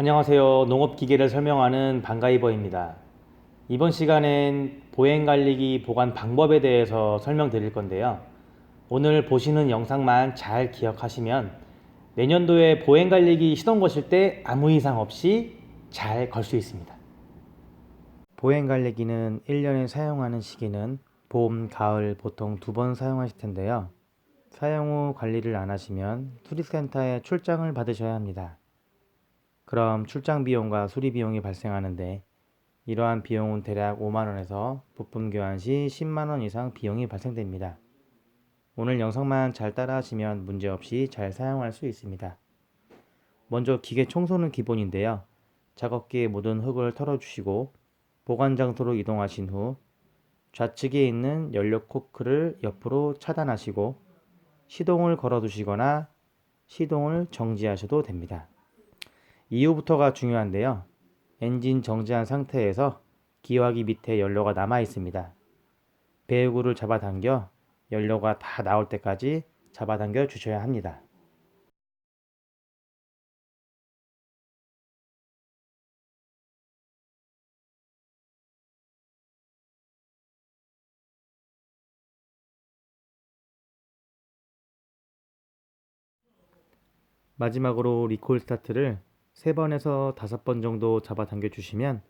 안녕하세요. 농업기계를 설명하는 반가이버입니다. 이번 시간엔 보행관리기 보관 방법에 대해서 설명드릴 건데요. 오늘 보시는 영상만 잘 기억하시면 내년도에 보행관리기 시동 거실 때 아무 이상 없이 잘 걸 수 있습니다. 보행관리기는 1년에 사용하는 시기는 봄, 가을 보통 두 번 사용하실 텐데요. 사용 후 관리를 안 하시면 수리센터에 출장을 받으셔야 합니다. 그럼 출장 비용과 수리 비용이 발생하는데 이러한 비용은 대략 5만 원에서 부품 교환 시 10만 원 이상 비용이 발생됩니다. 오늘 영상만 잘 따라하시면 문제없이 잘 사용할 수 있습니다. 먼저 기계 청소는 기본인데요. 작업기의 모든 흙을 털어주시고 보관 장소로 이동하신 후 좌측에 있는 연료 코크를 옆으로 차단하시고 시동을 걸어두시거나 시동을 정지하셔도 됩니다. 이후부터가 중요한데요. 엔진 정지한 상태에서 기화기 밑에 연료가 남아 있습니다. 배후구를 잡아당겨 연료가 다 나올 때까지 잡아당겨 주셔야 합니다. 마지막으로 리콜 스타트를 3번에서 5번 정도 잡아당겨 주시면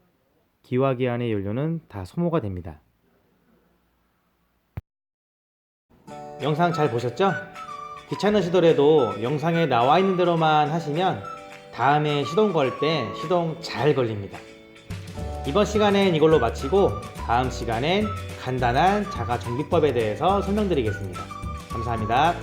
기화기 안의 연료는 다 소모가 됩니다. 영상 잘 보셨죠? 귀찮으시더라도 영상에 나와 있는 대로만 하시면 다음에 시동 걸 때 시동 잘 걸립니다. 이번 시간엔 이걸로 마치고 다음 시간엔 간단한 자가 정비법에 대해서 설명드리겠습니다. 감사합니다.